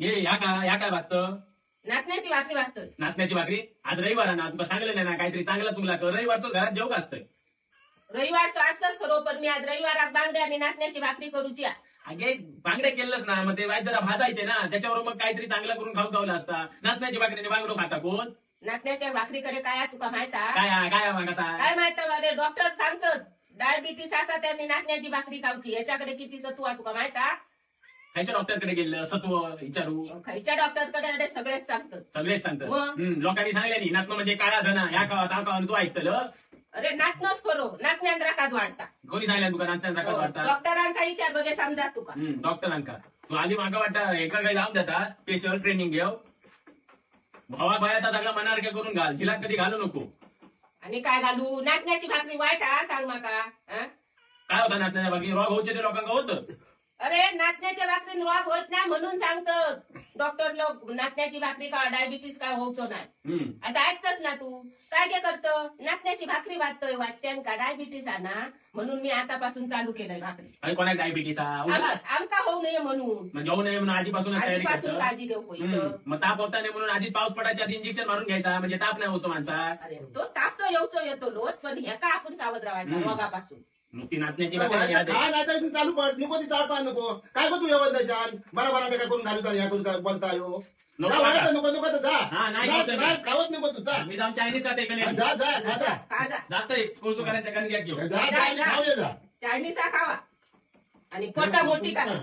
ये या का या काय वाचतं नाचण्याची भाकरी वागतोय नाचण्याची भाकरी? आज रविवार आहे ना तुला सांगलं नाही ना काहीतरी चांगला चुंगला कर रविवारचं घरात जेव असतंय. रविवारचं असंच करो पण मी आज रविवारात बांगडे आणि नाचण्याची भाकरी करूची. अगे बांगडे केलंच ना मग ते वाईट जरा भाजायचे ना त्याच्यावर मग काहीतरी चांगला करून खाऊ खावला असता. नाचण्याची भाकरीने बांगडो खाता कोण? नाचण्याच्या भाकरीकडे काय तुका माहीत? काय हा, काय हा काय माहीत अरे डॉक्टर सांगतात डायबिटीस असा त्यांनी नाचण्याची भाकरी खाऊची. याच्याकडे किती सत्व तुका माहीत? खायच्या डॉक्टरकडे गेलं सत्व विचारू. खायच्या डॉक्टरकडे सगळेच सांगतात. सगळेच सांगतात. मग? हम्म, लोकांनी सांगले नातनं म्हणजे काळा धना या कावा ता ऐकतलं? अरे नाचणंच करो नाचण्यात राखात वाढता. कोणी सांगितलं तुका नाचण्यात राखत वाटतात डॉक्टरांका विचार बघे समजा तुका. डॉक्टरांका तू आधी मागा वाटतं एका काही लावून देतात स्पेशल ट्रेनिंग घेऊ. भावा भायाचा सगळा मनारक्या करून घाल जिला कधी घालू नको. आणि काय घालू? नाचण्याची भाकरी वाईट हा सांग माका हा? काय होता नाचण्याच्या बाकी रॉग होते ते लोकांना होतं. अरे नाचण्याच्या भाकरीन रोग होत नाही म्हणून सांगतात डॉक्टर लोक नाचण्याची भाकरी का डायबिटीस काय होऊचो नाही. हम्म. आता ऐकतच ना तू? काय काय करतो? नाचण्याची भाकरी वाटतोय वाटत्यान का? डायबिटीस आहे ना? म्हणून मी आतापासून चालू केलंय भाकरी. आणि आम- आमका होऊ नये म्हणून. होऊ नये म्हणून आधीपासूनच तयारी आधीपासून काळजी घेऊ हम्म. इथं मग ताप होता नाही म्हणून आधी पाऊस पडायच्या आधी इंजेक्शन मारून घ्यायचा म्हणजे ताप नाही होतो माणसा अरे तो ताप तो येऊचो येतो लोट पण हे का आपण सावध राहायचा हम्म. रोगापासून? मग ती नाचण्याची भाकरी याद. आहे. काय नाही चालू पड नको ती चाल पाहा नको. काय गो तू व्यवस्था छान बरा बरा ते काय करून घालू या करून बोलता यो नको जा नका. नको नको तर जा. हा, नाही जा, खायचं जा, नाही. खावत नको तू जा. मी जाऊन चायनीज खाते का नाही? जा जा खा जा. का जा. जातोय कोळसू करायचं का घेऊ जा जा आणि खाऊ ये जा. चायनीज खावा. आणि पोटा मोठी करा.